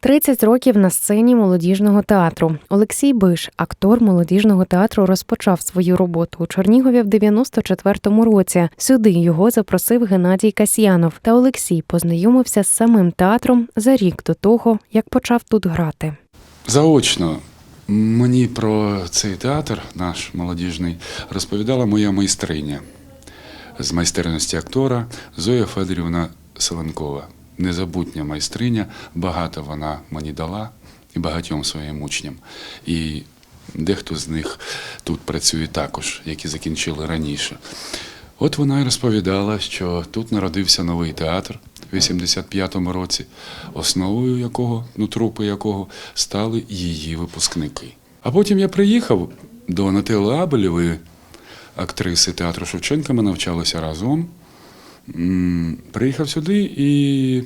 30 років на сцені молодіжного театру. Олексій Биш, актор молодіжного театру, розпочав свою роботу у Чернігові в 94-му році. Сюди його запросив Геннадій Касьянов. Та Олексій познайомився з самим театром за рік до того, як почав тут грати. Заочно мені про цей театр, наш молодіжний, розповідала моя майстриня з майстерності актора Зоя Федорівна Селенкова. Незабутня майстриня, багато вона мені дала і багатьом своїм учням. І дехто з них тут працює також, які закінчили раніше. От вона й розповідала, що тут народився новий театр в 85-му році, основою якого, ну трупи якого стали її випускники. А потім я приїхав до Нателли Абелєвої, актриси театру Шевченка, ми навчалися разом. Приїхав сюди і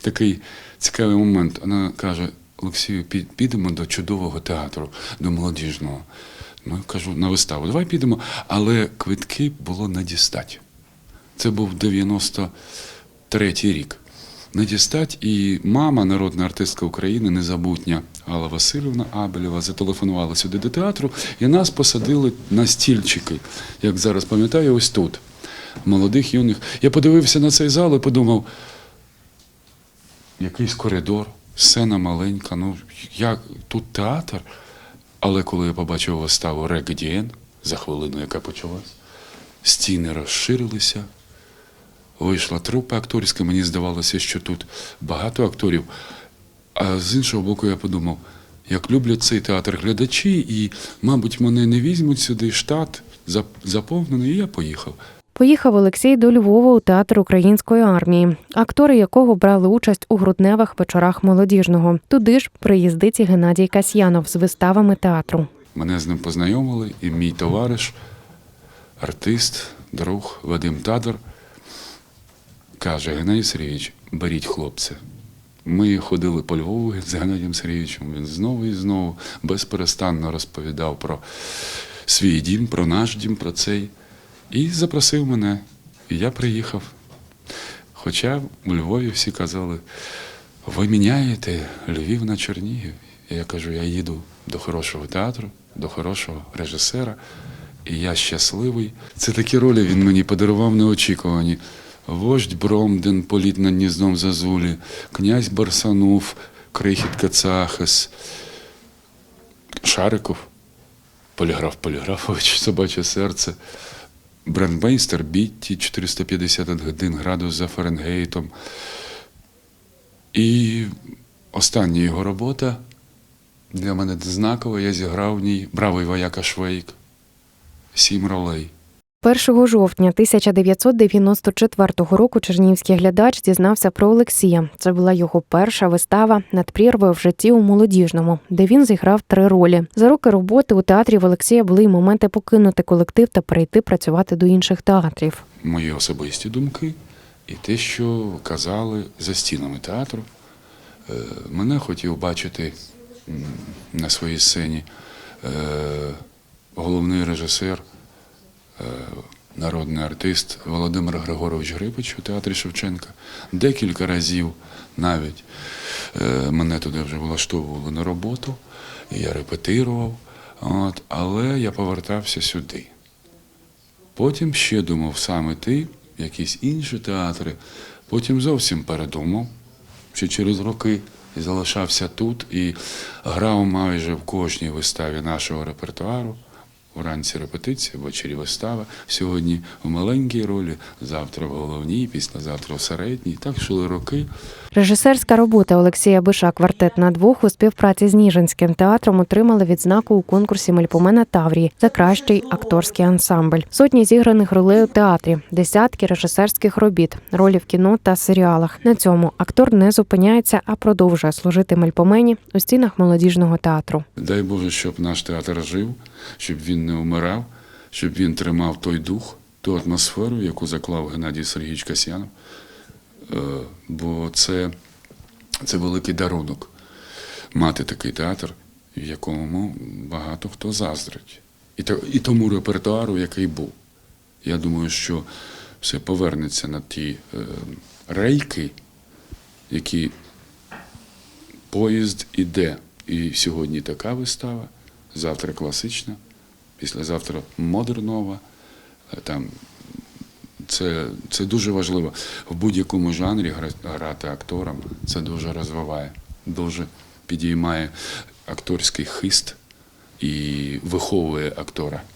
такий цікавий момент. Вона каже: Олексію, підемо до чудового театру, до молодіжного. Ну, кажу, на виставу, давай підемо. Але квитки було не дістать. Це був 93-й рік. Не дістать, і мама, народна артистка України, незабутня Алла Васильівна Абелєва, зателефонувала сюди до театру, і нас посадили на стільчики, як зараз пам'ятаю, ось тут. Молодих, юних. Я подивився на цей зал і подумав, якийсь коридор, сцена маленька, ну як тут театр. Але коли я побачив виставу Регдієн, за хвилину, яка почалась, стіни розширилися, вийшла трупа акторська, мені здавалося, що тут багато акторів. А з іншого боку, я подумав, як люблять цей театр глядачі, і, мабуть, мене не візьмуть сюди штат заповнений, і я поїхав. Поїхав Олексій до Львова у театр української армії, актори якого брали участь у грудневих вечорах молодіжного. Туди ж приїздить і Геннадій Касьянов з виставами театру. Мене з ним познайомили, і мій товариш, артист, друг Вадим Тадор, каже: Геннадій Сергійович, беріть хлопця. Ми ходили по Львову з Геннадієм Сергійовичем. Він знову і знову безперестанно розповідав про свій дім, про наш дім, про цей. І запросив мене. І я приїхав. Хоча у Львові всі казали, ви міняєте Львів на Чернігів. І я кажу, я їду до хорошого театру, до хорошого режисера, і я щасливий. Це такі ролі він мені подарував неочікувані. Вождь Бромден, політ над гніздом Зазулі, князь Барсанув, крихіт Кацахес, Шариков, Поліграф Поліграфович, собаче серце. Брандмейстер Бітті 451 градус за Фаренгейтом. І остання його робота для мене знакова. Я зіграв в ній бравий вояка Швейк. Сім ролей. 1 жовтня 1994 року чернігівський глядач дізнався про Олексія. Це була його перша вистава над прірвою в житті у молодіжному, де він зіграв три ролі. За роки роботи у театрі в Олексія були й моменти покинути колектив та перейти працювати до інших театрів. Мої особисті думки і те, що казали за стінами театру. Е, Мене хотів бачити на своїй сцені е, головний режисер, народний артист Володимир Григорович Грибич у театрі Шевченка. Декілька разів навіть е, мене туди вже влаштовували на роботу, я репетирував, от, але я повертався сюди. Потім ще думав саме ти, якісь інші театри. Потім зовсім передумав, ще через роки і залишався тут і грав майже в кожній виставі нашого репертуару. Вранці репетиція, ввечері вистава. Сьогодні в маленькій ролі, завтра в головній, післязавтра в середній. Так йшли роки. Режисерська робота Олексія Биша «Квартет на двох у співпраці з Ніжинським театром отримали відзнаку у конкурсі Мельпомена Таврії за кращий акторський ансамбль. Сотні зіграних ролей у театрі, десятки режисерських робіт, ролі в кіно та серіалах. На цьому актор не зупиняється, а продовжує служити Мельпомені у стінах молодіжного театру. Дай Боже, щоб наш театр жив, щоб він не вмирав, щоб він тримав той дух, ту атмосферу, яку заклав Геннадій Сергійович Касьянов. Е, Бо це, це великий дарунок мати такий театр, в якому багато хто заздрить. І, то- і тому репертуару, який був. Я думаю, що все повернеться на ті е, рейки, які поїзд іде. І сьогодні така вистава, завтра класична, післязавтра модернова. Е, Там це, це дуже важливо. В будь-якому жанрі грати актором це дуже розвиває, дуже підіймає акторський хист і виховує актора.